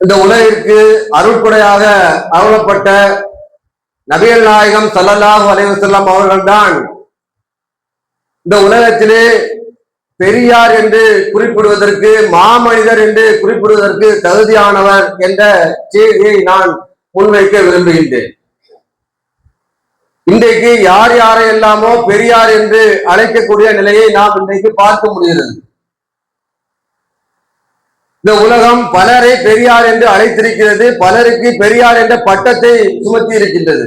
இந்த உலகிற்கு அருட்படையாக அருளப்பட்ட நபிகள் நாயகம் ஸல்லல்லாஹு அலைஹி அவர்கள்தான் இந்த உலகத்திலே பெரியார் என்று குறிப்பிடுவதற்கு மாமனிதர் என்று குறிப்பிடுவதற்கு தகுதியானவர் என்ற செய்தியை நான் முன்வைக்க விரும்புகின்றேன். இன்றைக்கு யார் யாரையெல்லாமோ பெரியார் என்று அழைக்கக்கூடிய நிலையை நாம் இன்றைக்கு பார்க்க முடிகிறது. இந்த உலகம் பலரை பெரியார் என்று அழைத்திருக்கிறது பலருக்கு பெரியார் என்ற பட்டத்தை சுமத்தி இருக்கின்றது.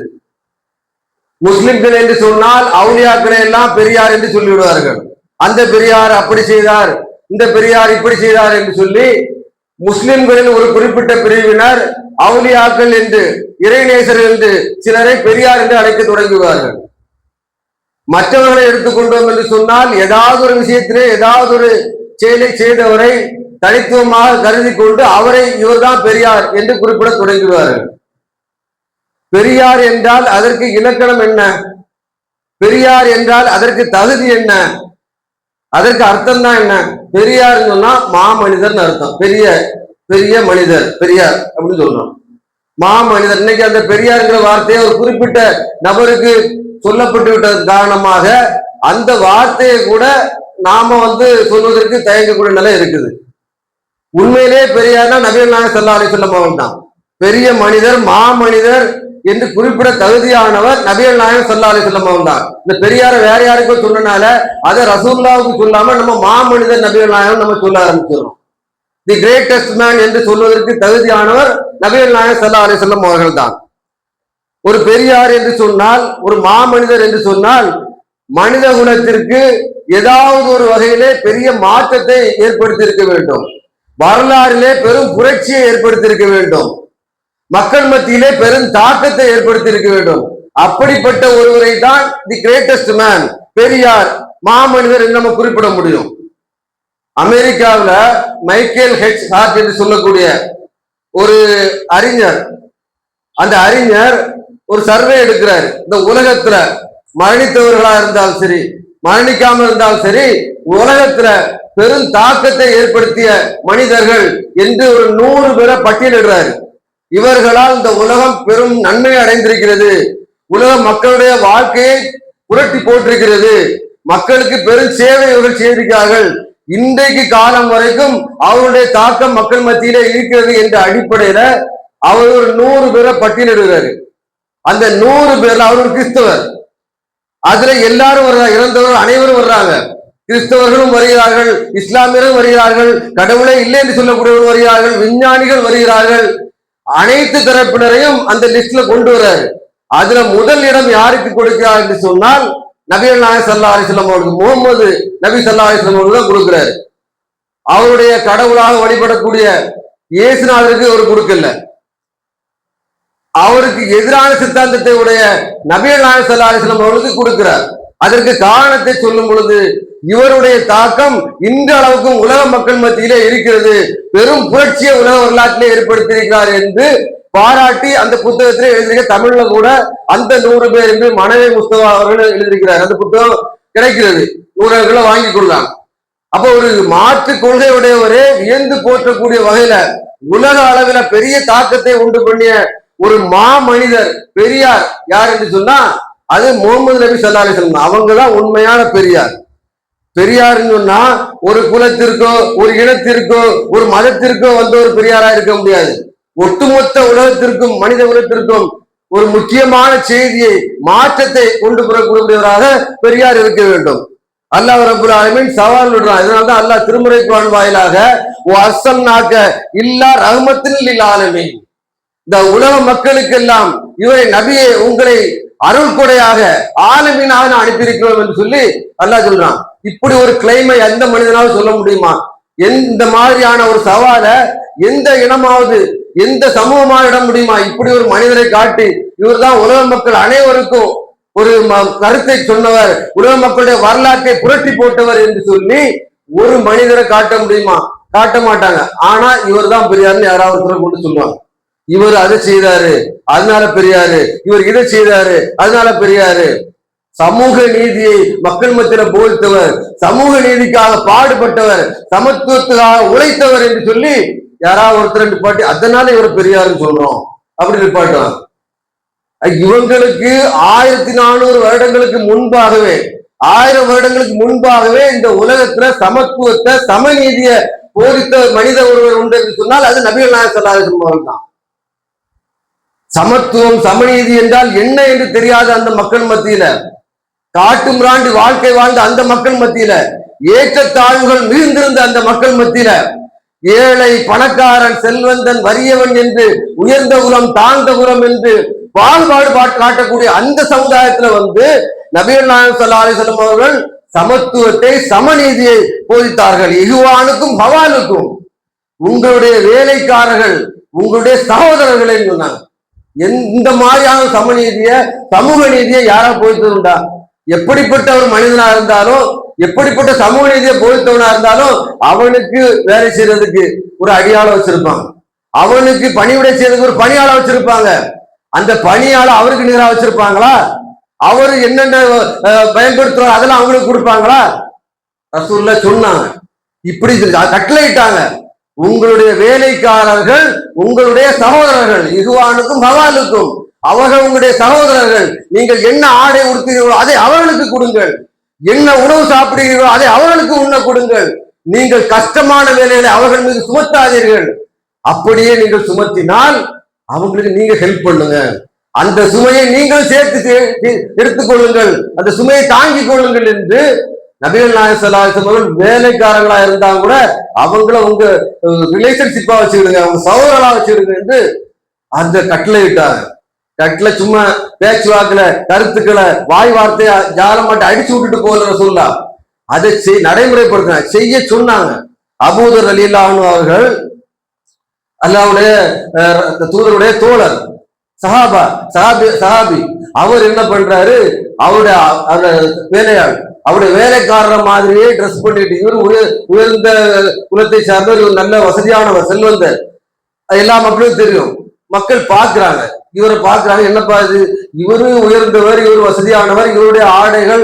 முஸ்லிம்கள் என்று சொன்னால் அவுலியாக்களை எல்லாம் பெரியார் என்று சொல்லிவிடுவார்கள். அந்த பெரியார் அப்படி செய்தார் இந்த பெரியார் இப்படி செய்தார் என்று சொல்லி முஸ்லிம்களின் ஒரு குறிப்பிட்ட பிரிவினர் அவுலியாக்கள் என்று இறைநேசர் என்று சிலரை பெரியார் என்று அழைக்க தொடங்குவார்கள். மற்றவர்களை எடுத்துக்கொண்டோம் என்று சொன்னால் ஏதாவது ஒரு விஷயத்திலே ஏதாவது ஒரு செயலை செய்தவரை தனித்துவமாக கருதி கொண்டு அவரை இவர்தான் பெரியார் என்று குறிப்பிட தொடங்குவார்கள் பெரியார் என்றால் அதற்கு இலக்கணம் என்ன? பெரியார் என்றால் அதற்கு தகுதி என்ன? அதற்கு அர்த்தம் தான் என்ன? பெரியார் சொன்னா மாமனிதர்னு அர்த்தம். பெரிய பெரிய மனிதர் பெரியார் அப்படின்னு சொல்றோம். மாமனிதர். இன்னைக்கு அந்த பெரியார்ங்கிற வார்த்தையை ஒரு குறிப்பிட்ட நபருக்கு சொல்லப்பட்டு விட்டது காரணமாக அந்த வார்த்தையை கூட நாம வந்து சொல்வதற்கு தயங்கக்கூடிய நிலை இருக்குது. உண்மையிலே பெரியார்னா நபிகள் நாயகம் ஸல்லல்லாஹு அவர்கள் தான் பெரிய மனிதர் மாமனிதர் என்று குறிப்பிட தகுதியானவர் நபிகள் நாயகம் செல்லாலை அலைஹி தான் இந்த பெரியார வேற யாருக்கும் சொன்னனால அதை ரசூல்லாவுக்கு சொல்லாம நம்ம மாமனிதர் நபிகள் நாயகம் நம்ம சொல்ல ஆரம்பிச்சிடும் தி கிரேட்டஸ்ட் மேன் என்று சொல்வதற்கு தகுதியானவர் நபிகள் நாயகம் செல்லாலை அலைஹி அவர்கள் தான் ஒரு பெரியார் என்று சொன்னால் ஒரு மாமனிதர் என்று சொன்னால் மனித குலத்திற்கு ஏதாவது ஒரு வகையிலே பெரிய மாற்றத்தை ஏற்படுத்தியிருக்க வேண்டும். வரலாறிலே பெரும் புரட்சியை ஏற்படுத்தியிருக்க வேண்டும். மக்கள் மத்தியிலே பெரும் தாக்கத்தை ஏற்படுத்தியிருக்க வேண்டும். அப்படிப்பட்ட ஒருவரை தான் தி கிரேட்டஸ்ட் மேன் பெரியார் மாமனிதர் நம்ம குறிப்பிட முடியும். அமெரிக்காவில் மைக்கேல் ஹெச் ஹார்ட் என்று சொல்லக்கூடிய ஒரு அறிஞர். அந்த அறிஞர் ஒரு சர்வே எடுக்கிறார். இந்த உலகத்துல மரணித்தவர்களா இருந்தாலும் சரி மரணிக்காம இருந்தாலும் சரி உலகத்துல பெரும் தாக்கத்தை ஏற்படுத்திய மனிதர்கள் என்று ஒரு நூறு பேரை பட்டியலிடுறாரு. இவர்களால் இந்த உலகம் பெரும் நன்மை அடைந்திருக்கிறது. உலக மக்களுடைய வாழ்க்கையை புரட்டி போட்டிருக்கிறது. மக்களுக்கு பெரும் சேவை இவர்கள் செய்திருக்கிறார்கள். இன்றைக்கு காலம் வரைக்கும் அவருடைய தாக்கம் மக்கள் மத்தியிலே இருக்கிறது என்ற அடிப்படையில அவர் ஒரு நூறு பேரை பட்டியலிடுகிறாரு அந்த நூறு பேர்ல அவர் ஒரு கிறிஸ்தவர். அதுல எல்லாரும் வர்றாங்க இறந்தவர்கள் அனைவரும் வர்றாங்க. கிறிஸ்தவர்களும் வருகிறார்கள் இஸ்லாமியரும் வருகிறார்கள் கடவுளே இல்லை என்று சொல்லக்கூடியவர்கள் வருகிறார்கள் விஞ்ஞானிகள் வருகிறார்கள். அனைத்து தரப்பினரையும் அந்த லிஸ்ட்ல கொண்டு வர்றாரு. அதுல முதல் இடம் யாருக்கு கொடுக்கிறார் என்று சொன்னால் நபி நாயகம் சல்லா அலிஸ்லாம் அவர்களுக்கு முகமது நபி சல்லா அலிஸ்லாம் அவர்கள் தான் கொடுக்கிறாரு. அவருடைய கடவுளாக வழிபடக்கூடிய இயேசுநாதருக்கு அவர் கொடுக்கல. அவருக்கு எதிரான சித்தாந்தத்தை உடைய நபீர் நாயகம் சல்லா அலிஸ்லாம் அவர்களுக்கு கொடுக்கிறார். அதற்கு காரணத்தை சொல்லும் பொழுது இவருடைய தாக்கம் இந்த அளவுக்கும் உலக மக்கள் மத்தியிலே இருக்கிறது. பெரும் புரட்சியை உலக வரலாற்றிலே ஏற்படுத்தியிருக்கிறார் என்று பாராட்டி அந்த புத்தகத்திலே எழுதியிருக்க தமிழ்ல கூட அந்த நூறு பேர் என்று மனைவி முஸ்தபா அவர்கள் எழுதியிருக்கிறார். அந்த புத்தகம் கிடைக்கிறது. நூறு வாங்கி கொள்ளலாம். அப்போ ஒரு மாற்று கொள்கையுடையவரே வியந்து போற்றக்கூடிய வகையில உலக அளவில பெரிய தாக்கத்தை உண்டு பண்ணிய ஒரு மா மனிதர் பெரியார் யார் என்று சொன்னா அது முகமது நபி சல்லா அலிஸ்லாம் அவங்க தான் உண்மையான பெரியார். பெரியார்னு சொன்னா ஒரு குலத்திற்கோ ஒரு இனத்திற்கோ ஒரு மதத்திற்கோ வந்த ஒரு பெரியாரா இருக்க முடியாது. ஒட்டுமொத்த உலகத்திற்கும் மனித உலகத்திற்கும் ஒரு முக்கியமான செய்தியை மாற்றத்தை கொண்டு புறக்கூடியவராக பெரியார் இருக்க வேண்டும். அல்லாஹ் ரபுல் ஆலமின் சவால் விடுறான். இதனால தான் அல்லாஹ் திருமுறை குரான் வாயிலாக ஓ அர்சல் நாக்க இல்லா ரஹமத்தின் ஆலமின். இந்த உலக மக்களுக்கெல்லாம் இவரை நபியை உங்களை அருள் கொடையாக ஆலமீனாக நான் அனுப்பியிருக்கிறோம் என்று சொல்லி அல்லா சொல்றான். இப்படி ஒரு கிளைமை எந்த மனிதனாலும் சொல்ல முடியுமா? எந்த மாதிரியான ஒரு சவால எந்த இனமாவது எந்த சமூகமாக இட முடியுமா? இப்படி ஒரு மனிதரை காட்டி இவர்தான் உலக மக்கள் அனைவருக்கும் ஒரு ம- கருத்தை சொன்னவர் உலக மக்களுடைய வரலாற்றை புரட்டி போட்டவர் என்று சொல்லி ஒரு மனிதரை காட்ட முடியுமா? காட்ட மாட்டாங்க. ஆனா இவர் தான் பெரியார்னு யாராவது கொண்டு சொல்லுவாங்க. இவர் அதை செய்தாரு அதனால பெரியாரு. இவர் இதை செய்தாரு அதனால பெரியாரு. சமூக நீதியை மக்கள் மத்தியில போதித்தவர் சமூக நீதிக்காக பாடுபட்டவர் சமத்துவத்துக்காக உழைத்தவர் என்று சொல்லி யாராவது ஒருத்தர் நிப்பாட்டி அதனால இவர் பெரியாருன்னு சொல்றோம் அப்படி நிப்பாட்டுவாங்க. இவங்களுக்கு ஆயிரத்தி நானூறு வருடங்களுக்கு முன்பாகவே ஆயிரம் வருடங்களுக்கு முன்பாகவே இந்த உலகத்துல சமத்துவத்தை சமநீதியை போதித்த மனித ஒருவர் உண்டு என்று சொன்னால் அது நபிகள் நாயகம் சொல்லாத தான் சமத்துவம் சமநீதி என்றால் என்ன என்று தெரியாத அந்த மக்கள் மத்தியில. காட்டு மிராண்டு வாழ்க்கை வாழ்ந்த அந்த மக்கள் மத்தியில. ஏற்றத்தாழ்வுகள் மிகுந்திருந்த அந்த மக்கள் மத்தியில. ஏழை பணக்காரன் செல்வந்தன் வறியவன் என்று உயர்ந்த குலம் தாழ்ந்த குலம் என்று பாகுபாடு பாட்டு காட்டக்கூடிய அந்த சமுதாயத்துல வந்து நபீர் நாயகம் ஸல்லல்லாஹு அலைஹி அவர்கள் சமத்துவத்தை சமநீதியை போதித்தார்கள். இகுவானுக்கும் பவானுக்கும் உங்களுடைய வேலைக்காரர்கள் உங்களுடைய சகோதரர்களை சொன்னாங்க. இந்த மாதிரியான சமநீதிய சமூக நீதியை யாரா போதித்ததுண்டா? எப்படிப்பட்ட ஒரு மனிதனா இருந்தாலும் எப்படிப்பட்ட சமூக நீதியை போதித்தவனா இருந்தாலும் அவனுக்கு வேலை செய்யறதுக்கு ஒரு அடியாளம் வச்சிருப்பாங்க அவனுக்கு பணிவிடை செய்யறதுக்கு ஒரு பணியாளர் வச்சிருப்பாங்க. அந்த பணியாளர் அவருக்கு நிகராக வச்சிருப்பாங்களா? அவரு என்னென்ன பயன்படுத்துறோம் அதெல்லாம் அவங்களுக்கு கொடுப்பாங்களா? ரசூல்ல சொன்னாங்க. இப்படி கட்டளையிட்டாங்க. உங்களுடைய வேலைக்காரர்கள் உங்களுடைய சகோதரர்கள் இகுவானுக்கும் ஹவாலுக்கும் அவர்கள் உங்களுடைய சகோதரர்கள் நீங்கள் என்ன ஆடை உடுத்துகிறீர்களோ அதை அவர்களுக்கு கொடுங்கள். என்ன உணவு சாப்பிடுகிறீர்களோ அதை அவர்களுக்கு உண்ண கொடுங்கள். நீங்கள் கஷ்டமான வேலைகளை அவர்கள் மீது சுமத்தாதீர்கள். அப்படியே நீங்கள் சுமத்தினால் அவங்களுக்கு நீங்க ஹெல்ப் பண்ணுங்க. அந்த சுமையை நீங்கள் சேர்த்து எடுத்துக்கொள்ளுங்கள் அந்த சுமையை தாங்கிக் கொள்ளுங்கள் என்று நபிகள் நாயகம் அவர்கள் வேலைக்காரங்களா இருந்தா கூட அவங்கள உங்க ரிலேஷன்ஷிப்பா வச்சுக்கிடுங்க அவங்க சகோதரா வச்சுக்கிடுங்க என்று அந்த கட்டளை விட்டாங்க. கட்டளை சும்மா பேச்சுவாக்குல கருத்துக்களை வாய் வார்த்தையா ஜாலமாட்ட அடிச்சு விட்டுட்டு போகிற சொல்லா அதை செய் நடைமுறைப்படுத்தினாங்க. செய்ய சொன்னாங்க. அபூதர் அலி அவர்கள் அல்லாவுடைய தூதருடைய தோழர் சஹாபா சஹாபி சஹாபி. அவர் என்ன பண்றாரு? அவருடைய அந்த வேலையாள் அவருடைய வேலைக்காரர் மாதிரியே ட்ரெஸ் பண்ணிட்டு இவர் உயர் உயர்ந்த குலத்தை சார்ந்தவர் இவர் நல்ல வசதியானவர் செல்வந்தர். அது எல்லா மக்களும் தெரியும். மக்கள் பார்க்கிறாங்க. இவரை பார்க்கிறாங்க. என்னப்பா இது? இவரு உயர்ந்தவர் இவர் வசதியானவர் இவருடைய ஆடைகள்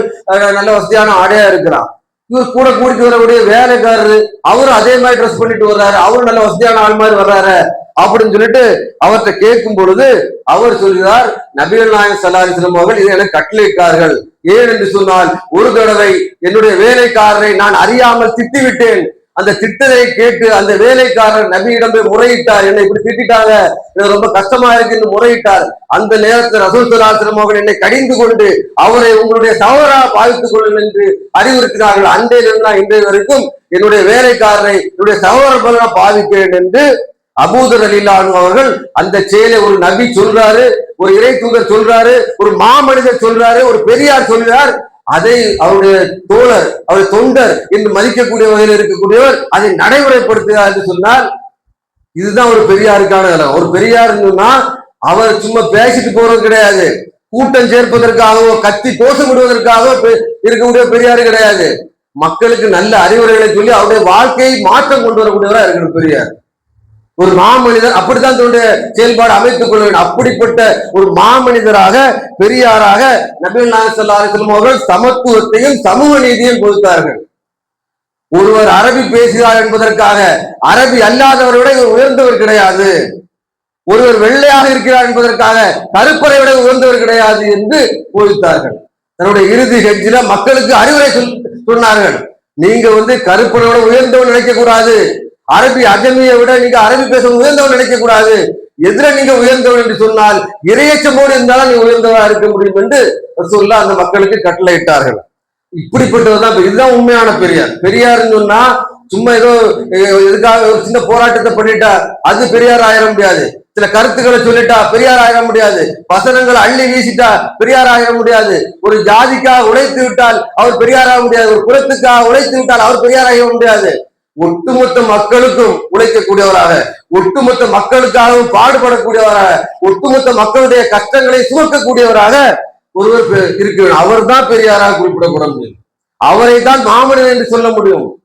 நல்ல வசதியான ஆடையா இருக்கிறான். இவர் கூட கூடிட்டு வரக்கூடிய வேலைக்காரரு அவரும் அதே மாதிரி ட்ரெஸ் பண்ணிட்டு வர்றாரு. அவரும் நல்ல வசதியான ஆள் மாதிரி வர்றாரு. அப்படின்னு சொல்லிட்டு அவர்கிட்ட கேட்கும் பொழுது அவர் சொல்கிறார் நபிகள் நாயன் சல்லாஹிஸ்லம் அவர்கள் இதை எனக்கு கட்டளையிட்டார்கள். ஏன் என்று சொன்னால் ஒரு தடவை என்னுடைய வேலைக்காரரை நான் அறியாமல் திட்டிவிட்டேன். அந்த திட்டத்தை கேட்டு அந்த வேலைக்காரர் நபியிடம் போய் முறையிட்டார். என்னை இப்படி திட்டிட்டாங்க. எனக்கு ரொம்ப கஷ்டமா இருக்கு என்று முறையிட்டார். அந்த நேரத்தில் ரசூல் சலாசிரம் அவர்கள் என்னை கடிந்து கொண்டு அவரை உங்களுடைய சகோதரா பாதித்துக் கொள்ளும் என்று அறிவுறுத்தினார்கள். அன்றையிலிருந்து நான் இன்றைய வரைக்கும் என்னுடைய வேலைக்காரரை என்னுடைய சகோதர பலனா என்று அபூதர் அலிலானு அவர்கள் அந்த செயலை ஒரு நபி சொல்றாரு ஒரு இறை தூதர் சொல்றாரு ஒரு மாமனிதர் சொல்றாரு ஒரு பெரியார் சொல்றார். அதை அவருடைய தோழர் அவர் தொண்டர் என்று மதிக்கக்கூடிய வகையில் இருக்கக்கூடியவர் அதை நடைமுறைப்படுத்துகிறார் என்று சொன்னால் இதுதான் ஒரு பெரியாருக்கான நிலம். ஒரு பெரியார் அவர் சும்மா பேசிட்டு போறது கிடையாது. கூட்டம் சேர்ப்பதற்காகவோ கத்தி கோஷமிடுவதற்காகவோ பெ- இருக்கக்கூடிய பெரியார் கிடையாது. மக்களுக்கு நல்ல அறிவுரைகளை சொல்லி அவருடைய வாழ்க்கையை மாற்றம் கொண்டு வரக்கூடியவராக இருக்கணும் பெரியார். ஒரு மாமனிதர் அப்படித்தான் தன்னுடைய செயல்பாடு அமைத்துக் கொள்ள வேண்டும். அப்படிப்பட்ட ஒரு மாமனிதராக பெரியாராக நபிகள் நாயசல்லும் அவர்கள் சமத்துவத்தையும் சமூக நீதியையும் கொடுத்தார்கள். ஒருவர் அரபி பேசுகிறார் என்பதற்காக அரபி அல்லாதவரை விட இவர் உயர்ந்தவர் கிடையாது. ஒருவர் வெள்ளையாக இருக்கிறார் என்பதற்காக கருப்பரை விட உயர்ந்தவர் கிடையாது என்று போதித்தார்கள். தன்னுடைய இறுதி கட்சியில மக்களுக்கு அறிவுரை சொல் சொன்னார்கள். நீங்க வந்து கருப்பனை உயர்ந்தவன் நினைக்க கூடாது. அரபி அஜமியை விட நீங்க அரபி பேச உயர்ந்தவன் நினைக்க கூடாது எதிர நீங்க உயர்ந்தவன் என்று சொன்னால் இறையச்சமோடு இருந்தாலும் நீ உயர்ந்தவா இருக்க முடியும் என்று ரசூலுல்லாஹ் அந்த மக்களுக்கு கட்டளையிட்டார்கள். இப்படிப்பட்டவர் தான் இதுதான் உண்மையான பெரியார். பெரியார்னு சொன்னா சும்மா ஏதோ எதுக்காக ஒரு சின்ன போராட்டத்தை பண்ணிட்டா அது பெரியார் ஆயிட முடியாது. சில கருத்துக்களை சொல்லிட்டா பெரியார் ஆயிட முடியாது. வசனங்களை அள்ளி வீசிட்டா பெரியார் ஆயிட முடியாது. ஒரு ஜாதிக்காக உழைத்து விட்டால் அவர் பெரியார் ஆக முடியாது. ஒரு குலத்துக்காக உழைத்து விட்டால் அவர் பெரியார் ஆக முடியாது. ஒட்டுமொத்த மக்களுக்கும் உழைக்கக்கூடியவராக ஒட்டுமொத்த மக்களுக்காகவும் பாடுபடக்கூடியவராக ஒட்டுமொத்த மக்களுடைய கஷ்டங்களை சுமக்கக்கூடியவராக ஒருவர் பெ- இருக்க வேண்டும் அவர் தான் பெரியாராக குறிப்பிடப்பட முடியும். அவரை தான் மாமனிதன் என்று சொல்ல முடியும்.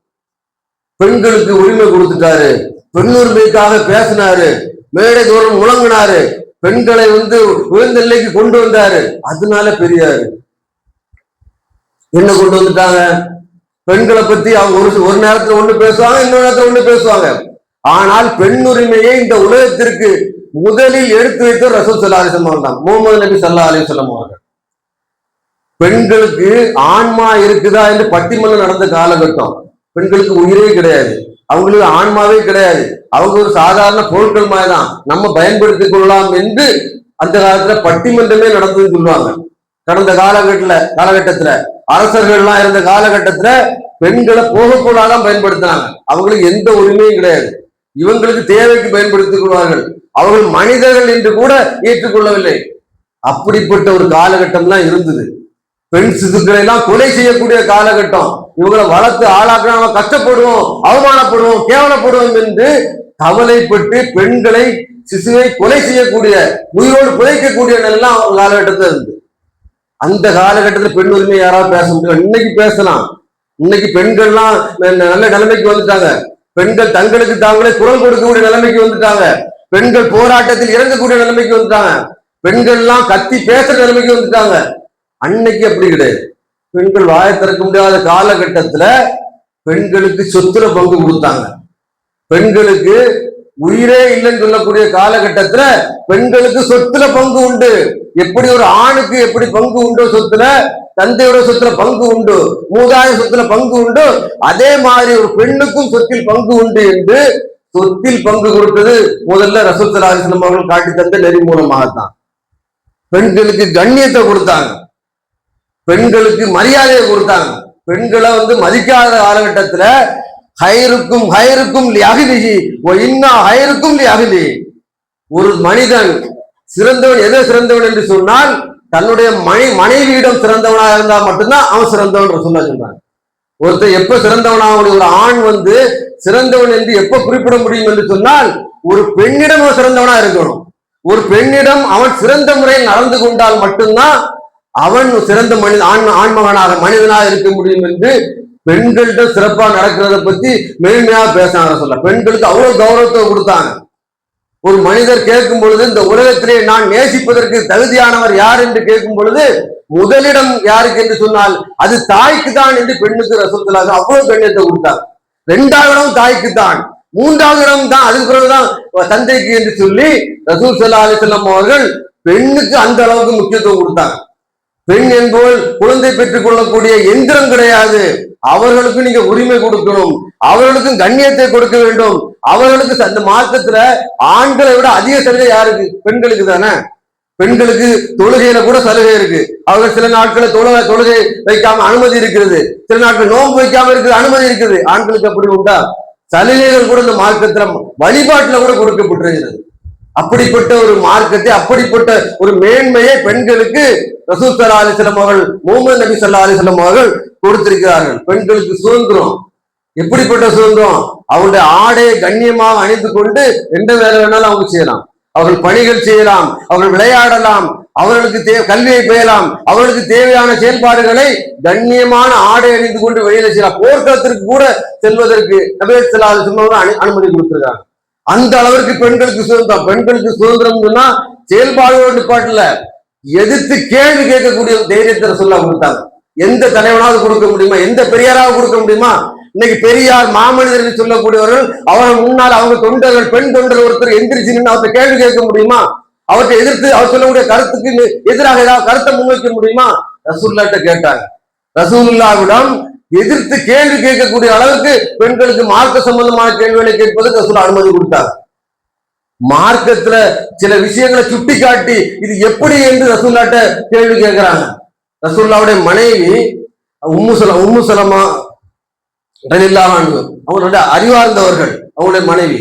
பெண்களுக்கு உரிமை கொடுத்துட்டாரு. பெண் உரிமைக்காக பேசினாரு. மேடை தோறும் முழங்கினாரு. பெண்களை வந்து உயர்ந்த நிலைக்கு கொண்டு வந்தாரு. அதனால பெரியாரு. என்ன கொண்டு வந்துட்டாங்க? பெண்களை பத்தி அவங்க ஒரு ஒரு நேரத்துல ஒண்ணு பேசுவாங்க இன்னொரு நேரத்துல ஒண்ணு பேசுவாங்க. ஆனால் பெண் உரிமையை இந்த உலகத்திற்கு முதலில் எடுத்து வைத்த ரசூல் சல்லா அலிஸ்லாம் அவர்கள் தான். முகமது நபி சல்லா அலிஸ்லாம் அவர்கள். பெண்களுக்கு ஆன்மா இருக்குதா என்று பட்டிமன்றம் நடந்த காலகட்டம். பெண்களுக்கு உயிரே கிடையாது. அவங்களுக்கு ஆன்மாவே கிடையாது. அவங்க ஒரு சாதாரண பொருட்கள் மாதிரி தான். நம்ம பயன்படுத்திக் கொள்ளலாம் என்று அந்த காலத்துல பட்டிமன்றமே நடந்ததுன்னு சொல்லுவாங்க. கடந்த காலகட்டத்துல காலகட்டத்துல அரசர்கள்லாம் இருந்த காலகட்டத்துல பெண்களை போகக்கூடாதான் பயன்படுத்தினாங்க. அவங்களுக்கு எந்த உரிமையும் கிடையாது. இவங்களுக்கு தேவைக்கு பயன்படுத்திக் கொள்வார்கள் அவர்கள் மனிதர்கள் என்று கூட ஏற்றுக்கொள்ளவில்லை. அப்படிப்பட்ட ஒரு காலகட்டம் தான் இருந்தது. பெண் சிசுக்களை எல்லாம் கொலை செய்யக்கூடிய காலகட்டம். இவங்களை வளர்த்து ஆளாக்க கஷ்டப்படுவோம் அவமானப்படுவோம் கேவலப்படுவோம் என்று கவலைப்பட்டு பெண்களை சிசுவை கொலை செய்யக்கூடிய உயிரோடு புதைக்கக்கூடிய எல்லாம் காலகட்டத்தில் இருந்து அந்த காலகட்டத்தில் பெண் உரிமை யாராவது பேச முடியும்? இன்னைக்கு பேசலாம். இன்னைக்கு பெண்கள்லாம் நல்ல நிலைமைக்கு வந்துட்டாங்க. பெண்கள் தங்களுக்கு தாங்களே குரல் கொடுக்கக்கூடிய நிலைமைக்கு வந்துட்டாங்க. பெண்கள் போராட்டத்தில் இறங்கக்கூடிய நிலைமைக்கு வந்துட்டாங்க. பெண்கள்லாம் கத்தி பேசுற நிலைமைக்கு வந்துட்டாங்க. அன்னைக்கு அப்படி கிடையாது. பெண்கள் வாயை திறக்க முடியாத காலகட்டத்துல பெண்களுக்கு சொத்துல பங்கு கொடுத்தாங்க. பெண்களுக்கு உயிரே இல்லைன்னு சொல்லக்கூடிய காலகட்டத்துல பெண்களுக்கு சொத்துல பங்கு உண்டு. எப்படி ஒரு ஆணுக்கு எப்படி பங்கு உண்டோ சொத்துல தந்தையோட சொத்துல பங்கு உண்டு மூதாய சொத்துல பங்கு உண்டு அதே மாதிரி ஒரு பெண்ணுக்கும் சொத்தில் பங்கு உண்டு என்று சொத்தில் பங்கு கொடுத்தது முதல்ல ரசூல் அலிஸ்லாம் அவர்கள் காட்டி தந்த நெறி மூலமாகத்தான் பெண்களுக்கு கண்ணியத்தை கொடுத்தாங்க. பெண்களுக்கு மரியாதையை கொடுத்தாங்க. பெண்களை வந்து மதிக்காத காலகட்டத்துல ஹைருக்கும் ஹைருக்கும் அகிலிஹி இன்னா ஹயருக்கும் அகிலி ஒரு மனிதன் சிறந்தவன் எதை சிறந்தவன் என்று சொன்னால் தன்னுடைய மனை மனைவியிடம் சிறந்தவனாக இருந்தா மட்டும்தான் அவன் சிறந்தவன் சொல்ல சொல்றாங்க. ஒருத்தர் எப்ப சிறந்தவனாக ஒரு ஆண் வந்து சிறந்தவன் என்று எப்ப குறிப்பிட முடியும் என்று சொன்னால் ஒரு பெண்ணிடம் அவன் சிறந்தவனா இருக்கணும். ஒரு பெண்ணிடம் அவன் சிறந்த முறையில் நடந்து கொண்டால் மட்டும்தான் அவன் சிறந்த மனித ஆண் ஆண்மகனாக மனிதனாக இருக்க முடியும் என்று பெண்கள்கிட்ட சிறப்பா நடக்கிறத பத்தி மேன்மையா பேசினாங்க சொல்ல. பெண்களுக்கு அவ்வளவு கௌரவத்தை கொடுத்தாங்க. ஒரு மனிதர் கேட்கும் பொழுது இந்த உலகத்திலே நான் நேசிப்பதற்கு தகுதியானவர் யார் என்று கேட்கும் பொழுது முதலிடம் யாருக்கு என்று சொன்னால் அது தாய்க்கு தான் என்று பெண்ணுக்கு ரசத்துலாக அவ்வளவு கண்ணியத்தை கொடுத்தார். இரண்டாவது இடம் தாய்க்கு தான் மூன்றாவது இடம் தான் அதுக்கு பிறகுதான் தந்தைக்கு என்று சொல்லி ரசூல் சல்லா அலிசல்லாம் அவர்கள் பெண்ணுக்கு அந்த அளவுக்கு முக்கியத்துவம் கொடுத்தாங்க. பெண் என்பவள் குழந்தை பெற்றுக் கொள்ளக்கூடிய எந்திரம் கிடையாது. அவர்களுக்கு நீங்க உரிமை கொடுக்கணும். அவர்களுக்கும் கண்ணியத்தை கொடுக்க வேண்டும். அவர்களுக்கு அந்த மார்க்கத்துல ஆண்களை விட அதிக சலுகை யாருக்கு? பெண்களுக்கு தானே? பெண்களுக்கு தொழுகையில கூட சலுகை இருக்கு. அவர்கள் சில நாட்களை தொழுகை தொழுகை வைக்காம அனுமதி இருக்கிறது. சில நாட்கள் நோன்பு வைக்காம இருக்கிறது அனுமதி இருக்குது. ஆண்களுக்கு அப்படி உண்டா? சலுகைகள் கூட இந்த மார்க்கத்துல வழிபாட்டுல கூட கொடுக்கப்பட்டிருக்கிறது. அப்படிப்பட்ட ஒரு மார்க்கத்தை அப்படிப்பட்ட ஒரு மேன்மையை பெண்களுக்கு ரசூல் சல்லா அலிஸ்லாம் அவர்கள் முகமது நபி சல்லா அலிஸ்லாம் அவர்கள் கொடுத்திருக்கிறார்கள். பெண்களுக்கு சுதந்திரம். எப்படிப்பட்ட சுதந்திரம்? அவருடைய ஆடையை கண்ணியமாக அணிந்து கொண்டு எந்த வேலை வேணாலும் அவங்க செய்யலாம். அவர்கள் பணிகள் செய்யலாம் அவர்கள் விளையாடலாம் அவர்களுக்கு தே கல்வியை பெயலாம் அவர்களுக்கு தேவையான செயல்பாடுகளை கண்ணியமான ஆடை அணிந்து கொண்டு வெளியில செய்யலாம். போர்க்களத்திற்கு கூட செல்வதற்கு நபி சல்லா அலிஸ்லாம் அனு அனுமதி கொடுத்திருக்காங்க அந்த அளவிற்கு பெண்களுக்கு சுதந்திரம். பெண்களுக்கு சுதந்திரம் சொன்னா பாட்டுல எதிர்த்து கேள்வி கேட்கக்கூடிய தைரியத்தை சொல்ல கொடுத்தாங்க. எந்த தலைவனாவது கொடுக்க முடியுமா? எந்த பெரியாராவது கொடுக்க முடியுமா? இன்னைக்கு பெரியார் மாமனிதர் என்று சொல்லக்கூடியவர்கள் அவரை முன்னால் அவங்க தொண்டர்கள் பெண் தொண்டர் ஒருத்தர் எந்திரிச்சு நின்று அவர்கிட்ட கேள்வி கேட்க முடியுமா? அவற்றை எதிர்த்து அவர் சொல்லக்கூடிய கருத்துக்கு எதிராக ஏதாவது கருத்தை முன்வைக்க முடியுமா? ரசூல்லாட்ட கேட்டாங்க. ரசூல்லாவிடம் எதிர்த்து கேள்வி கேட்கக்கூடிய அளவுக்கு பெண்களுக்கு மார்க்க சம்பந்தமான கேள்விகளை கேட்பதற்கு ரசூல் அனுமதி கொடுத்தாங்க மார்க்கத்துல சில விஷயங்களை சுட்டி காட்டி இது எப்படி என்று ரசூல்லாட்ட கேள்வி கேட்கிறாங்க. ரசூல்லாவுடைய மனைவி உம்மு சல உம்மு சலமா அவங்களோட அறிவார்ந்தவர்கள் அவங்களுடைய மனைவி.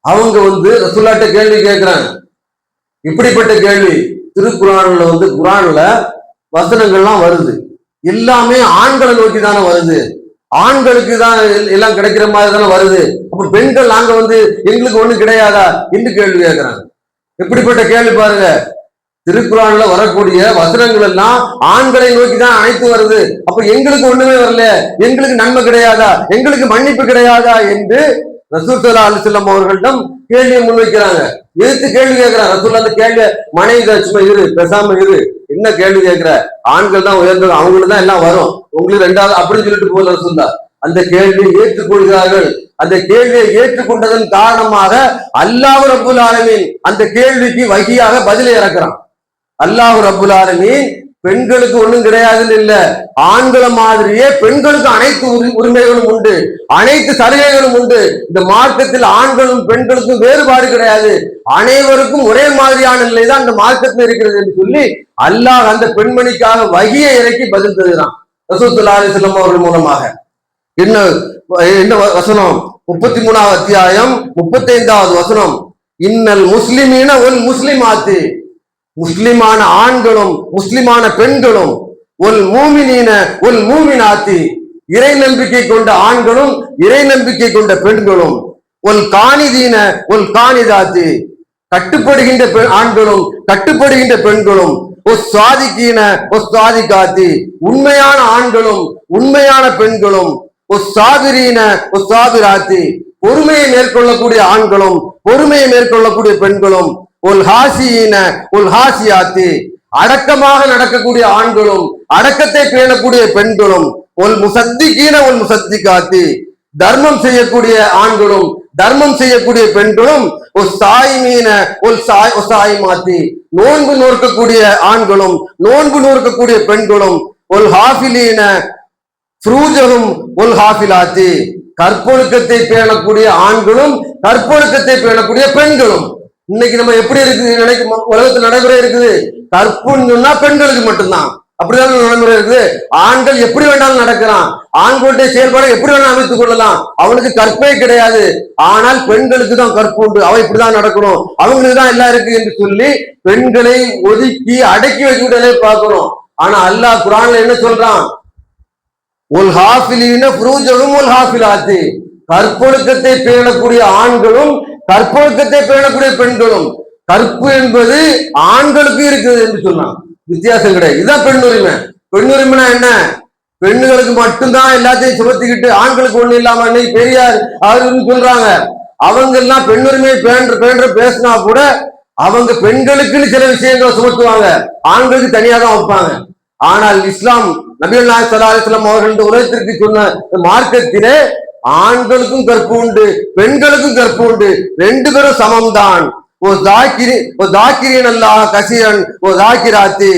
அவங்க வந்து ரசூல்லாட்ட கேள்வி கேட்கிறாங்க. இப்படிப்பட்ட கேள்வி திருக்குறான்ல வந்து குரான்ல வசனங்கள்லாம் வருது. எல்லாமே ஆண்களை நோக்கி தானே வருது. ஆண்களுக்கு தான் எல்- எல்லாம் கிடைக்கிற மாதிரி தானே வருது. அப்ப பெண்கள் நாங்க வந்து எங்களுக்கு ஒண்ணு கிடையாதா? என்று கேள்வி கேட்கிறாங்க. எப்படிப்பட்ட கேள்வி பாருங்க. திருக்குறான்ல வரக்கூடிய வசனங்கள் எல்லாம் ஆண்களை நோக்கி தான் அனைத்து வருது. அப்ப எங்களுக்கு ஒண்ணுமே வரல. எங்களுக்கு நன்மை கிடையாதா? எங்களுக்கு மன்னிப்பு கிடையாதா? என்று ரசூல் சல்லா அலிசல்லம் அவர்களிடம் கேள்வியை முன்வைக்கிறாங்க. எதிர்த்து கேள்வி கேட்கிறாங்க. ரசூல்லா அந்த கேள்வி மனைவி இரு பேசாம இரு. என்ன கேள்வி கேட்கிற? ஆண்கள் தான் உயர்ந்தது அவங்களுக்கு தான் எல்லாம் வரும். உங்களுக்கு ரெண்டாவது அப்படின்னு சொல்லிட்டு போல ரசூல்லா அந்த கேள்வியை ஏற்றுக்கொள்கிறார்கள். அந்த கேள்வியை ஏற்றுக்கொண்டதன் காரணமாக அல்லாஹ் ரப்புல் ஆலமீன் அந்த கேள்விக்கு வகியாக பதிலை இறக்குறான். அல்லாஹ் ரப்புல் ஆலமீன் பெண்களுக்கு ஒண்ணும் கிடையாதுன்னு இல்ல. ஆண்களை மாதிரியே பெண்களுக்கு அனைத்து உரி- உரிமைகளும் உண்டு. அனைத்து சலுகைகளும் உண்டு. இந்த மார்க்கத்தில் ஆண்களும் பெண்களுக்கும் வேறுபாடு கிடையாது. அனைவருக்கும் ஒரே மாதிரியான நிலை தான் இந்த மார்க்கத்தில் இருக்கிறது என்று சொல்லி அல்லாஹ் அந்த பெண்மணிக்காக வகியை இறக்கி பதில் தருகிறான். ரசூத்துல்லா அலிஸ்லாம் அவர்கள் மூலமாக. என்ன என்ன வசனம்? முப்பத்தி மூணாவது அத்தியாயம் முப்பத்தி ஐந்தாவது வசனம். இன்னல் முஸ்லிமீன ஒல் முஸ்லிமாத்து. முஸ்லிமான ஆண்களும் முஸ்லிமான பெண்களும் ஒல் மூமினீன ஒல் மூமினாத்தி இறை நம்பிக்கை கொண்ட ஆண்களும் இறை நம்பிக்கை கொண்ட பெண்களும் ஒல் காணிதீன ஒல் காணிதாத்தி கட்டுப்படுகின்ற பெண் ஆண்களும் கட்டுப்படுகின்ற பெண்களும் ஒரு சுவாதிக்கீன ஒரு சுவாதிக்காத்தி உண்மையான ஆண்களும் உண்மையான பெண்களும் ஒரு சாதிரீன ஒரு சாதிராத்தி பொறுமையை மேற்கொள்ளக்கூடிய ஆண்களும் பொறுமையை மேற்கொள்ளக்கூடிய பெண்களும் ஒரு ஹாசியின அடக்கமாக நடக்கக்கூடிய ஆண்களும் அடக்கத்தை பேணக்கூடிய பெண்களும் ஒரு முசத்திக்கீன ஒரு முசத்திக்காத்தி தர்மம் செய்யக்கூடிய ஆண்களும் தர்மம் செய்யக்கூடிய பெண்களும் ஒரு சாய் மீன ஒரு சாய் சாய் மாத்தி நோன்பு நோக்கக்கூடிய ஆண்களும் நோன்பு நோக்கக்கூடிய பெண்களும் ஒரு ஹாஃபிலீன ஃப்ரூஜகும் உல் ஹாஃபிலாத்தி. கற்பொழுக்கத்தை பேணக்கூடிய ஆண்களும் கற்பொழுக்கத்தை பேணக்கூடிய பெண்களும். இன்னைக்கு நம்ம எப்படி இருக்குது நினைக்க உலகத்துல நடைமுறை இருக்குது. கற்புன்னு சொன்னா பெண்களுக்கு மட்டும்தான். அப்படிதான் நடைமுறை இருக்குது. ஆண்கள் எப்படி வேணாலும் நடக்கிறான் ஆண்களுடைய செயல்பாடு எப்படி வேணாலும் அமைத்துக் கொள்ளலாம். அவனுக்கு கற்பே கிடையாது. ஆனால் பெண்களுக்கு தான் கற்பு உண்டு. அவன் இப்படிதான் நடக்கணும். அவங்களுக்கு தான் எல்லாம் இருக்கு என்று சொல்லி பெண்களை ஒதுக்கி அடக்கி வைக்கிறதே பார்க்கணும். ஆனா அல்லாஹ் குரான்ல என்ன சொல்றான்? ஒரு உல் ஹாஃபிலீன ஒரு ஹாஃபில் ஆச்சு கற்பொழுக்கத்தை பேணக்கூடிய ஆண்களும் கற்பொழுக்கத்தை பேணக்கூடிய பெண்களும் கற்பு என்பது ஆண்களுக்கு இருக்குது என்று சொன்னான். வித்தியாசம் கிடையாது. இதுதான் பெண் உரிமை பெண் என்ன? பெண்களுக்கு மட்டும்தான் எல்லாத்தையும் சுமத்திக்கிட்டு ஆண்களுக்கு ஒண்ணு இல்லாம அன்னைக்கு பெரியார் அவருன்னு சொல்றாங்க. அவங்க எல்லாம் பெண்ணுரிமையை பேன்ற பேன்ற பேசினா கூட அவங்க பெண்களுக்குன்னு சில விஷயங்களை சுமத்துவாங்க. ஆண்களுக்கு தனியாக தான் வைப்பாங்க. ஆனால் இஸ்லாம் நபிகள் நாயக் ஸல்லல்லாஹு அலைஹி அவர்கள் உலகத்திற்கு சொன்ன இந்த மார்க்கத்திலே ஆண்களுக்கும் கற்பு உண்டு பெண்களுக்கும் கற்பு உண்டு. ரெண்டு பேரும் சமம்தான். ஓ தாக்கிரி ஓ தாக்கிரியன் அல்லாஹ் கசிரன் ஓ தாக்கிராத்தி.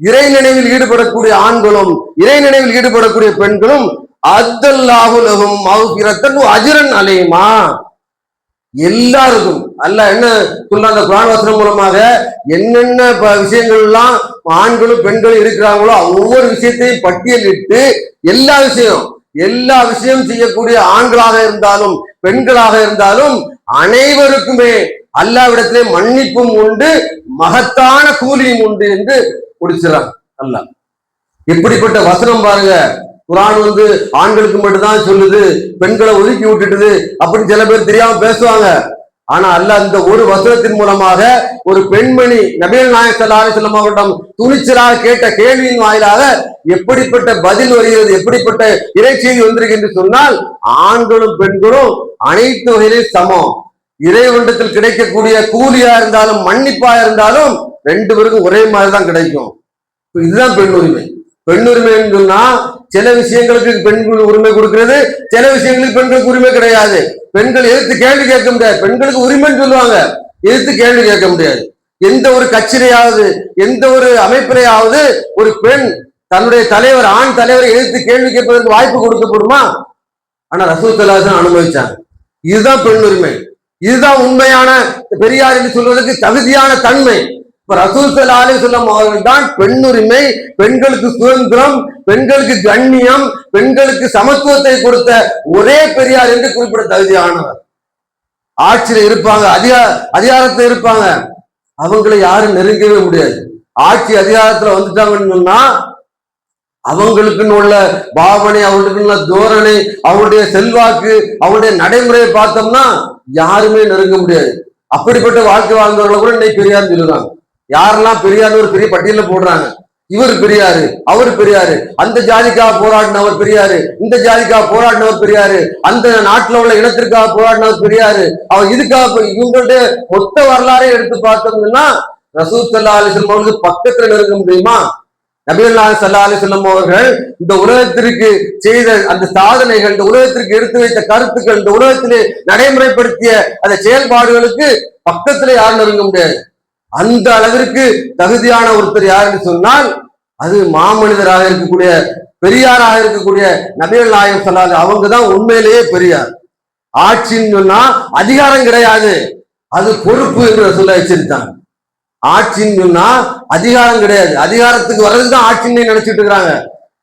இறை நினைவில் ஈடுபடக்கூடிய ஆண்களும் இறை நினைவில் ஈடுபடக்கூடிய பெண்களும் அத்தல்லாஹுலகும் மௌபிரத்தன் அஜிரன் அலையுமா எல்லாருக்கும் அல்ல என்ன சொல்ற அந்த குரான் வசனம் மூலமாக? என்னென்ன ப- விஷயங்கள் எல்லாம் ஆண்களும் பெண்களும் இருக்கிறாங்களோ ஒவ்வொரு விஷயத்தையும் பட்டியலிட்டு எல்லா விஷயம் எல்லா விஷயம் செய்யக்கூடிய ஆண்களாக இருந்தாலும் பெண்களாக இருந்தாலும் அனைவருக்குமே அல்லாவிடத்திலே மன்னிப்பும் உண்டு மகத்தான கூலியும் உண்டு என்று முடிச்சிடறான் அல்லாஹ். எப்படிப்பட்ட வசனம் பாருங்க. குரான் வந்து ஆண்களுக்கு மட்டும்தான் சொல்லுது பெண்களை ஒதுக்கி விட்டுட்டுது அப்படின்னு சில பேர் தெரியாம பேசுவாங்க. ஆனா அல்ல அந்த ஒரு வசனத்தின் மூலமாக ஒரு பெண்மணி நபீல் நாயக் அவர்களிடம் துணிச்சலாக கேட்ட கேள்வியின் வாயிலாக எப்படிப்பட்ட பதில் வருகிறது எப்படிப்பட்ட இறைச்செய்தி வந்திருக்கின்றது சொன்னால் ஆண்களும் பெண்களும் அனைத்து வகையிலும் சமம். இறைவண்டத்தில் கிடைக்கக்கூடிய கூலியா இருந்தாலும் மன்னிப்பா இருந்தாலும் ரெண்டு பேருக்கும் ஒரே மாதிரி தான் கிடைக்கும். இதுதான் பெண் உரிமை. பெண் உரிமைன்னு சொன்னா சில விஷயங்களுக்கு பெண்கள் உரிமை கொடுக்கிறது சில விஷயங்களுக்கு பெண்களுக்கு உரிமை கிடையாது. பெண்கள் எதிர்த்து கேள்வி கேட்க முடியாது. பெண்களுக்கு உரிமைன்னு சொல்லுவாங்க. எதிர்த்து கேள்வி கேட்க முடியாது. எந்த ஒரு கட்சியிலையாவது எந்த ஒரு அமைப்பிலையாவது ஒரு பெண் தன்னுடைய தலைவர் ஆண் தலைவரை எதிர்த்து கேள்வி கேட்பதற்கு வாய்ப்பு கொடுக்கப்படுமா? ஆனா ரசூல் சலாசன் அனுபவிச்சாங்க. இதுதான் பெண் உரிமை இதுதான் உண்மையான பெரியார் என்று சொல்வதற்கு தகுதியான தன்மை. இப்ப ரசூல் அவர்கள் தான் பெண்ணுரிமை பெண்களுக்கு சுதந்திரம் பெண்களுக்கு கண்ணியம் பெண்களுக்கு சமத்துவத்தை கொடுத்த ஒரே பெரியார் என்று குறிப்பிட தகுதியானவர். ஆட்சியில இருப்பாங்க அதிகார அதிகாரத்துல இருப்பாங்க. அவங்களை யாரும் நெருங்கவே முடியாது. ஆட்சி அதிகாரத்துல வந்துட்டாங்கன்னு சொன்னா அவங்களுக்குன்னு உள்ள பாவனை அவங்களுக்குன்னு உள்ள தோரணை அவங்களுடைய செல்வாக்கு அவங்களுடைய நடைமுறையை பார்த்தோம்னா யாருமே நெருங்க முடியாது. அப்படிப்பட்ட வாழ்க்கை வாழ்ந்தவர்களை கூட இன்னைக்கு பெரியார்னு சொல்லுறாங்க. யாரெல்லாம் பெரியார்னு ஒரு பெரிய பட்டியல போடுறாங்க? இவர் பெரியாரு அவர் பெரியாரு. அந்த ஜாதிக்காக போராடினவர் பெரியாரு இந்த ஜாதிக்காக போராடினவர் பெரியாரு. அந்த நாட்டுல உள்ள இனத்திற்காக போராடினவர் பெரியாரு. அவர் இதுக்காக இவங்களுடைய மொத்த வரலாறை எடுத்து பார்த்தோம்னா ரசூத் சல்லா அலிஸ்லம் அவர்களுக்கு பக்கத்துல நெருங்க முடியுமா? நபிகள் சல்லா ஸல்லல்லாஹு அவர்கள் இந்த உலகத்திற்கு செய்த அந்த சாதனைகள் இந்த உலகத்திற்கு எடுத்து வைத்த கருத்துக்கள் இந்த உலகத்திலே நடைமுறைப்படுத்திய அந்த செயல்பாடுகளுக்கு பக்கத்துல யாரும் நெருங்க முடியாது. அந்த அளவிற்கு தகுதியான ஒருத்தர் யாருன்னு சொன்னால் அது மாமனிதராக இருக்கக்கூடிய பெரியாராக இருக்கக்கூடிய நபிகள் நாயகம் சொல்லாது அவங்க தான் உண்மையிலேயே பெரியார். ஆட்சின்னு சொன்னா அதிகாரம் கிடையாது. அது பொறுப்பு என்று சொல்ல வச்சிருந்தாங்க ஆட்சின்னு சொன்னா அதிகாரம் கிடையாது. அதிகாரத்துக்கு வர்றதுதான் ஆட்சின்னு நினைச்சிட்டு இருக்கிறாங்க.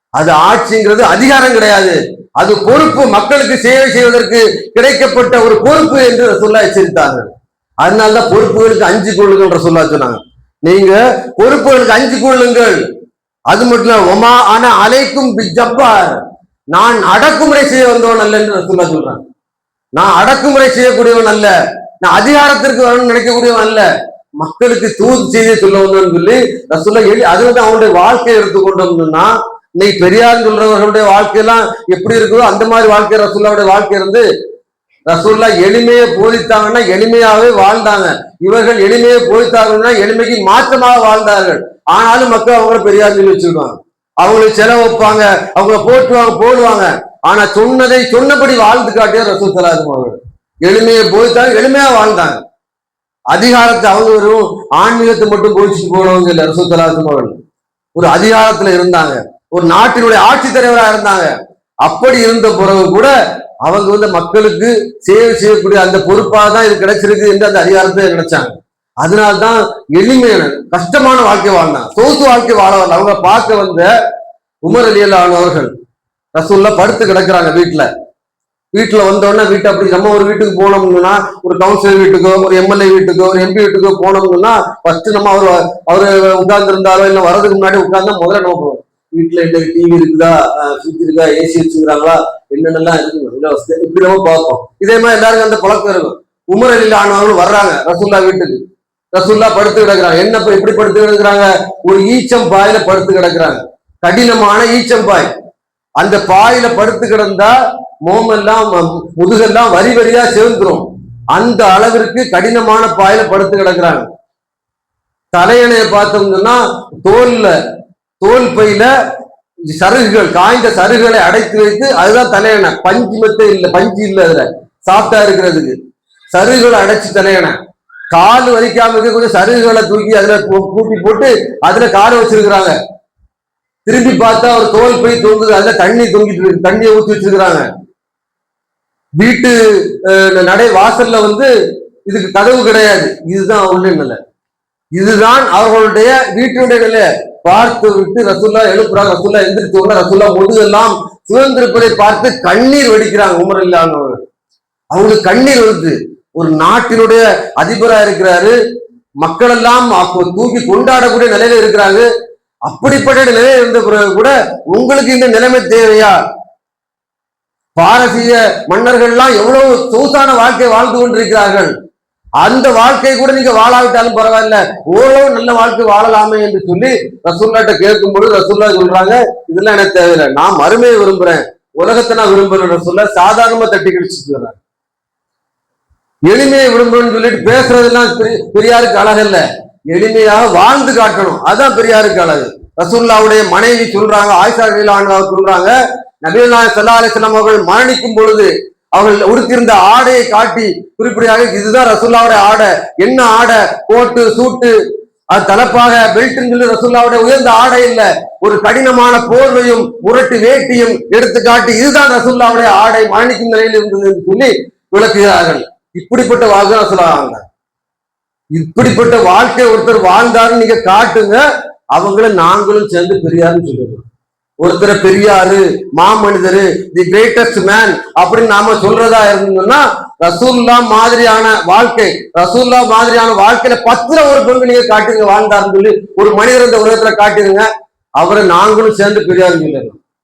அது ஆட்சிங்கிறது அதிகாரம் கிடையாது. அது பொறுப்பு மக்களுக்கு சேவை செய்வதற்கு கிடைக்கப்பட்ட ஒரு பொறுப்பு என்று சொல்ல எச்சரித்தார்கள். அதனாலதான் பொறுப்புகளுக்கு அஞ்சு கொள்ளுங்கன்ற சொல்ல சொன்னாங்க நீங்க பொறுப்புகளுக்கு அஞ்சு கொள்ளுங்கள். அது மட்டும் இல்ல ஒமா ஆனா அலைக்கும் ஜப்பார். நான் அடக்குமுறை செய்ய வந்தவன் அல்ல என்று சொல்ல சொல்றாங்க. நான் அடக்குமுறை செய்யக்கூடியவன் அல்ல. நான் அதிகாரத்திற்கு வரணும்னு நினைக்கக்கூடியவன் அல்ல. மக்களுக்கு தூது செய்தி சொல்ல வந்தோம்னு சொல்லி ரசூல்லா எழுதி அது வந்து அவனுடைய வாழ்க்கையை எடுத்துக்கொண்டோம்னா இன்னைக்கு பெரியார் சொல்றவர்களுடைய வாழ்க்கையெல்லாம் எப்படி இருக்குதோ அந்த மாதிரி வாழ்க்கை ரசூல்லாவுடைய வாழ்க்கை இருந்து ரசூல்லா எளிமையை போதித்தாங்கன்னா எளிமையாவே வாழ்ந்தாங்க. இவர்கள் எளிமையை போதித்தார்கள்னா எளிமைக்கு மாற்றமாக வாழ்ந்தார்கள். ஆனாலும் மக்கள் அவங்கள பெரியார் சொல்லி வச்சிருக்காங்க அவங்களுக்கு செலவு வைப்பாங்க அவங்கள போட்டுவாங்க போடுவாங்க. ஆனா சொன்னதை சொன்னபடி வாழ்ந்து காட்டிய ரசூல் சலாசம் அவர்கள். எளிமையை போதித்தாங்க எளிமையா வாழ்ந்தாங்க. அதிகாரத்தை அவங்க வெறும் ஆன்மீகத்தை மட்டும் போதிச்சுட்டு போனவங்க இல்லை ரசூல் சலாசம் அவர்கள். ஒரு அதிகாரத்துல இருந்தாங்க. ஒரு நாட்டினுடைய ஆட்சி தலைவராக இருந்தாங்க. அப்படி இருந்த பிறகு கூட அவங்க வந்து மக்களுக்கு சேவை செய்யக்கூடிய அந்த பொறுப்பாக தான் இது கிடைச்சிருக்கு என்று அந்த அதிகாரத்தை நினைச்சாங்க. அதனால்தான் எளிமையான கஷ்டமான வாழ்க்கை வாழ்ந்தாங்க. தோசு வாழ்க்கை வாழ வரல அவங்க பார்க்க வந்த உமர் அலி அவர்கள் ரசூல்ல படுத்து கிடக்குறாங்க வீட்டுல வீட்டுல வந்தோடனே வீட்டை அப்படி நம்ம ஒரு வீட்டுக்கு போனோம்னா ஒரு கவுன்சிலர் வீட்டுக்கோ ஒரு எம்எல்ஏ வீட்டுக்கோ ஒரு எம்பி வீட்டுக்கோ போனோம்னா ஃபர்ஸ்ட் நம்ம அவர் அவரு உட்கார்ந்து இருந்தாலோ இல்லை வரதுக்கு முன்னாடி உட்கார்ந்தா முதல்ல நம்ம வீட்டுல என்ன டிவி இருக்குதா? ஃப்ரிட்ஜ் இருக்கா? ஏசி வச்சுக்கிறாங்களா என்னென்னலாம் இருக்குங்க இல்ல இப்படி நம்ம பார்ப்போம். இதே மாதிரி எல்லாருக்கும் அந்த பழக்கம் இருக்கும். உமர் அலியில் வர்றாங்க ரசுல்லா வீட்டுக்கு. ரசுல்லா படுத்து கிடக்குறாங்க. என்ன எப்படி படுத்து கிடக்குறாங்க? ஒரு ஈச்சம் பாயில படுத்து கிடக்குறாங்க. கடினமான ஈச்சம் பாய். அந்த பாயில படுத்து கிடந்தா மோமெல்லாம் முதுகெல்லாம் வரி வரியா சேர்ந்துரும். அந்த அளவிற்கு கடினமான பாயில படுத்து கிடக்குறாங்க. தலையணையை பார்த்தோம்னா தோல்ல தோல் பையில சருகுகள் காய்ந்த சருகுகளை அடைத்து வைத்து அதுதான் தலையணை. பஞ்சு மெத்த இல்ல பஞ்சு இல்ல அதுல. சாப்பிட்டா இருக்கிறதுக்கு. சருகுகளை அடைச்சு தலையணை. கால் வலிக்காம இருக்கக்கூடிய சருகுகளை தூக்கி அதுல கூட்டி போட்டு அதுல காலை வச்சிருக்கிறாங்க. திரும்பி பார்த்தா ஒரு தோல் பை தொங்குது அதுல தண்ணி தொங்கிட்டு இருக்கு. தண்ணியை ஊற்றி வச்சிருக்கிறாங்க. வீட்டு நடை வாசல்ல வந்து இதுக்கு கதவு கிடையாது. இதுதான் உள்ள நிலை இதுதான் அவர்களுடைய வீட்டினுடைய நிலை பார்த்து விட்டு ரசுல்லா எழுப்புறாங்க ரசுல்லா எந்திரிச்ச உடனே முழுதெல்லாம் முதுகெல்லாம் சுதந்திரப்பதை பார்த்து கண்ணீர் வெடிக்கிறாங்க உமர் இல்லாதவர்கள் அவங்களுக்கு கண்ணீர் வருது. ஒரு நாட்டினுடைய அதிபரா இருக்கிறாரு. மக்கள் எல்லாம் அப்போ தூக்கி கொண்டாடக்கூடிய நிலையில இருக்கிறாங்க. அப்படிப்பட்ட நிலையில இருந்த பிறகு கூட உங்களுக்கு இந்த நிலைமை தேவையா? பாரசீக மன்னர்கள்லாம் எவ்வளவு சொகுசான வாழ்க்கை வாழ்ந்து கொண்டிருக்கிறார்கள். அந்த வாழ்க்கை கூட நீங்க வாழாவிட்டாலும் பரவாயில்ல. ஓரளவு நல்ல வாழ்க்கை வாழலாமே என்று சொல்லி ரசூல்லாட்ட கேட்கும் பொழுது ரசூல்லா சொல்றாங்க இதெல்லாம் எனக்கு தேவையில்லை. நான் மறுமையை விரும்புறேன். உலகத்தை நான் விரும்புறேன் ரசூல்லா சாதாரணமா தட்டி கழிச்சுட்டு வர்றாங்க எளிமையை விரும்புறேன்னு சொல்லிட்டு பேசுறதெல்லாம் பெரியாருக்கு பெரியாருக்கு இல்ல. எளிமையாக வாழ்ந்து காட்டணும். அதான் பெரியாருக்கு அழகு. ரசூல்லாவுடைய மனைவி சொல்றாங்க ஆயிஷா ரலியல்லாஹு சொல்றாங்க நபிகள் சல்லா அலிஸ்லாம் அவர்கள் மரணிக்கும் பொழுது அவர்கள் உடுத்திருந்த ஆடையை காட்டி குறிப்பிடையாக இதுதான் ரசுல்லாவுடைய ஆடை. என்ன ஆடை? கோட்டு சூட்டு. அது தலப்பாக பெல்ட்னு சொல்லி ரசுல்லாவுடைய உயர்ந்த ஆடை இல்ல. ஒரு கடினமான போர்வையும் முரட்டு வேட்டியும் எடுத்து காட்டி இதுதான் ரசுல்லாவுடைய ஆடை மரணிக்கும் நிலையில் இருந்தது என்று சொல்லி விளக்குகிறார்கள். இப்படிப்பட்ட வாழ்க்கை ரசுல்லாங்க இப்படிப்பட்ட வாழ்க்கை ஒருத்தர் வாழ்ந்தாருன்னு நீங்க காட்டுங்க அவங்கள நாங்களும் சேர்ந்து பெரியாருன்னு சொல்லிடுறோம் ஒருத்தரை பெரியாரு மாமனிதரு தி கிரேட்டஸ்ட் மேன் அப்படின்னு நாம சொல்றதா இருந்தோம்னா ரசூல்லா மாதிரியான வாழ்க்கை ரசூல்லா மாதிரியான வாழ்க்கையில பத்துல ஒரு பங்கு நீங்க காட்டுங்க வாழ்ந்தாருன்னு சொல்லி ஒரு மனிதர் இந்த உலகத்துல காட்டுங்க அவரை நாங்களும் சேர்ந்து பெரியார்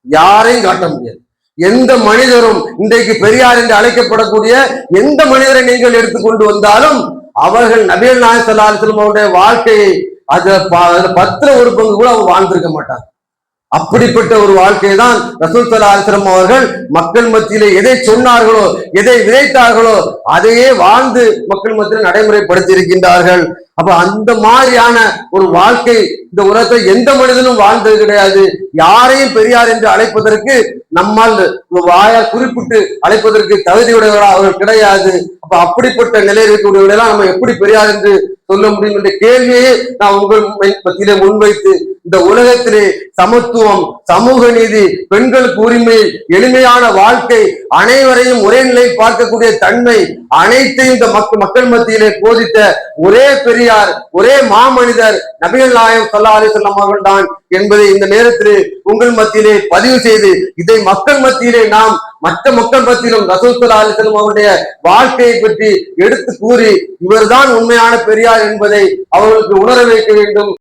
யாரையும் காட்ட முடியாது. எந்த மனிதரும் இன்றைக்கு பெரியார் என்று அழைக்கப்படக்கூடிய எந்த மனிதரை நீங்கள் எடுத்துக்கொண்டு வந்தாலும் அவர்கள் நபிகள் நாயகம் ஸல்லல்லாஹு அவருடைய வாழ்க்கையை அதுல பத்துல ஒரு பங்கு கூட அவங்க வாழ்ந்திருக்க மாட்டாங்க. அப்படிப்பட்ட ஒரு வாழ்க்கை தான் ரசூல் அவர்கள் மக்கள் மத்தியிலே எதை சொன்னார்களோ எதை விதைத்தார்களோ அதையே வாழ்ந்து மக்கள் மத்தியில் நடைமுறைப்படுத்தி இருக்கின்றார்கள் அப்ப அந்த மாதிரியான ஒரு வாழ்க்கை இந்த உலகத்தை எந்த மனிதனும் வாழ்ந்தது கிடையாது. யாரையும் பெரியார் என்று அழைப்பதற்கு நம்மால் வாயா குறிப்பிட்டு அழைப்பதற்கு தகுதியுடையவர்கள் அவர்கள் கிடையாது. அப்ப அப்படிப்பட்ட நிலையில் இருக்கக்கூடியவர்களெல்லாம் நம்ம எப்படி பெரியார் என்று சொல்ல முடியும் என்ற கேள்வியை நான் உங்கள் மத்தியிலே முன்வைத்து இந்த உலகத்திலே சமத்துவம் சமூக நீதி பெண்களுக்கு உரிமை எளிமையான வாழ்க்கை அனைவரையும் ஒரே நிலையில் பார்க்கக்கூடிய தன்மை அனைத்தையும் இந்த மக்கள் மக்கள் மத்தியிலே போதித்த ஒரே பெரியார் ஒரே மாமனிதர் நபிகள் நாயகம் சொல்லாதே அலிசல்லாம் அவர்கள் தான் என்பதை இந்த நேரத்திலே உங்கள் மத்தியிலே பதிவு செய்து இதை மக்கள் மத்தியிலே நாம் மற்ற மக்கள் மத்தியிலும் ரசூல் சல்லா அவருடைய வாழ்க்கையை பற்றி எடுத்து கூறி இவர்தான் உண்மையான பெரியார் என்பதை அவர்களுக்கு உணர வைக்க வேண்டும்.